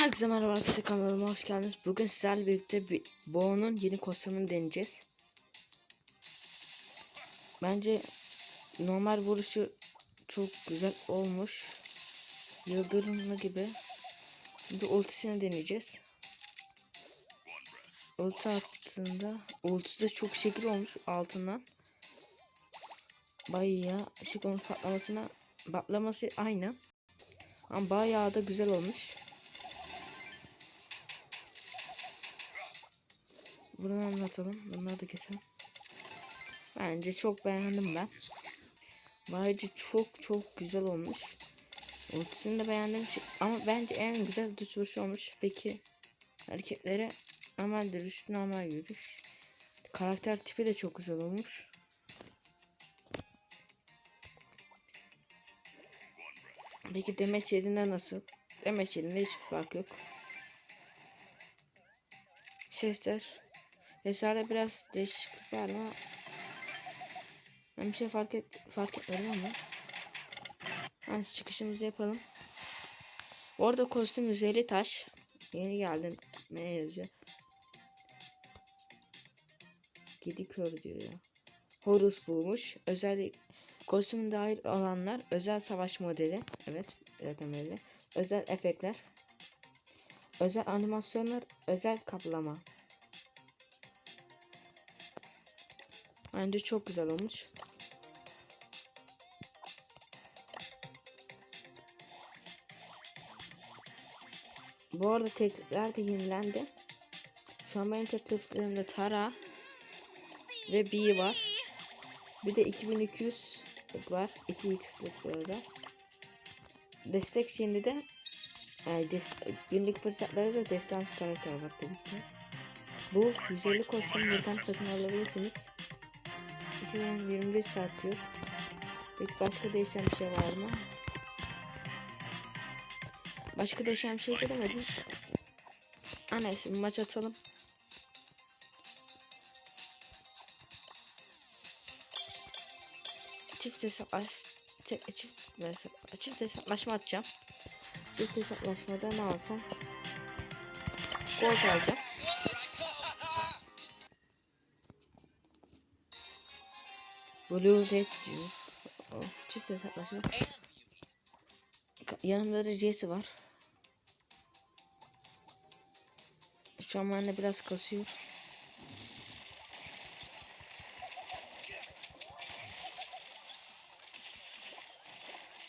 Herkese merhaba arkadaşlar kanalıma hoş geldiniz. Bugün sizlerle birlikte bir Bo'nun yeni kostümünü deneyeceğiz. Bence normal vuruşu çok güzel olmuş. Yıldırımlı gibi. Şimdi ultisini deneyeceğiz. Ulti attığında ultisi de çok şekil olmuş altından. Bayağı ışık onun patlamasına patlaması aynı. Ama bayağı da güzel olmuş. Bunu anlatalım. Bunları da keselim. Bence çok beğendim ben. Bence çok çok güzel olmuş. Ultisini de beğendim. Ama bence en güzel düz vuruş olmuş. Peki hareketleri normal duruş, normal yürüyüş. Karakter tipi de çok güzel olmuş. Peki demeç yerinde nasıl? Demeç yerinde hiçbir fark yok. Sesler. Seslerde biraz değişiklik var ama ben bir şey fark et fark etmedim ama. Hadi çıkışımızı yapalım. Orada kostüm üzeri taş. Yeni geldim. Ne yazıyor? Gidi kör diyor ya. Horus bulmuş. Özel kostüm dahil olanlar özel savaş modeli. Evet zaten öyle. Özel efektler. Özel animasyonlar. Özel kaplama. Bence çok güzel olmuş. Bu arada teklifler de yenilendi. Şu an benim tekliflerimde Tara ve B var. Bir de 2200 var. 2x'lik böyle. Destek şimdi de yani dest günlük fırsatları da destansı karakter var tabii ki. Bu 150 kostüm buradan satın alabilirsiniz. 2025 saat diyor. Peki başka değişen bir şey var mı? Başka değişen bir şey göremedim. Bir maç atalım. Çift hesaplaş çift çift, çift hesaplaşma atacağım. Çift hesaplaşmada ne alsam? Gold alacağım. Blue Red diyor. Of, çift hesaplaşma. Yanımda da Jesse var. Şu an bende biraz kasıyor.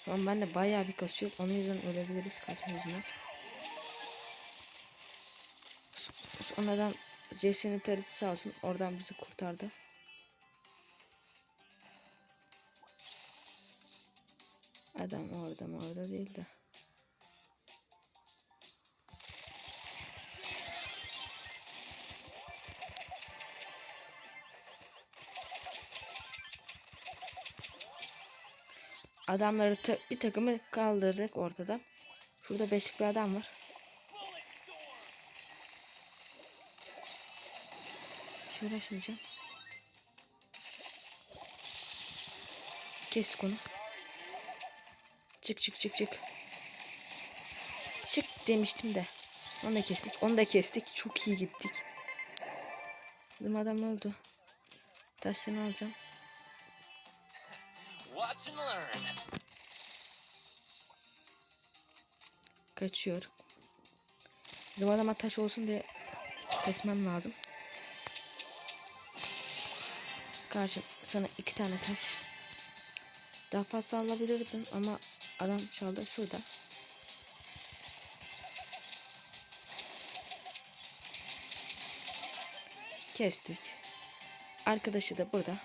Şu an bende bayağı bir kasıyor. Onun yüzden ölebiliriz kasma yüzünden. Sonradan Jesse'nin tarihi sağ olsun oradan bizi kurtardı. Adam orada mı orada değil de. Adamları ta- bir takımı kaldırdık ortada. Şurada beşik bir adam var. Hiç uğraşmayacağım. Kestik onu. Çık çık çık çık. Çık demiştim de. Onu da kestik. Onu da kestik. Çok iyi gittik. Bizim adam öldü. Taşlarını alacağım. Kaçıyor. Bizim adama taş olsun diye kesmem lazım. Karşım sana iki tane taş. Daha fazla alabilirdim ama adam çaldı şurada. Kestik. Arkadaşı da burada.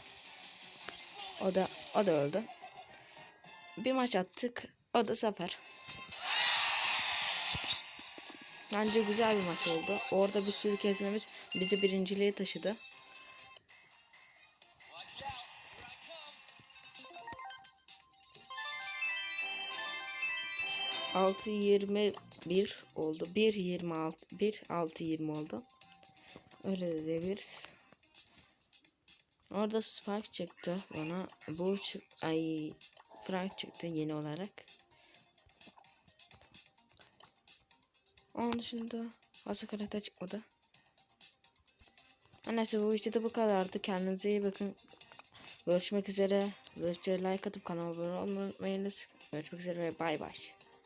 O da o da öldü. Bir maç attık. O da zafer. Bence güzel bir maç oldu. Orada bir sürü kesmemiz bizi birinciliğe taşıdı. Altı yirmi bir oldu. Bir yirmi altı, bir altı yirmi oldu. Öyle de diyebiliriz. Orada Spark çıktı bana. Bu çık ay Frank çıktı yeni olarak. Onun dışında fazla karakter çıkmadı. Neyse bu videoda bu kadardı. Kendinize iyi bakın. Görüşmek üzere. Videoya like atıp kanalıma abone olmayı unutmayınız. Görüşmek üzere ve bay bay.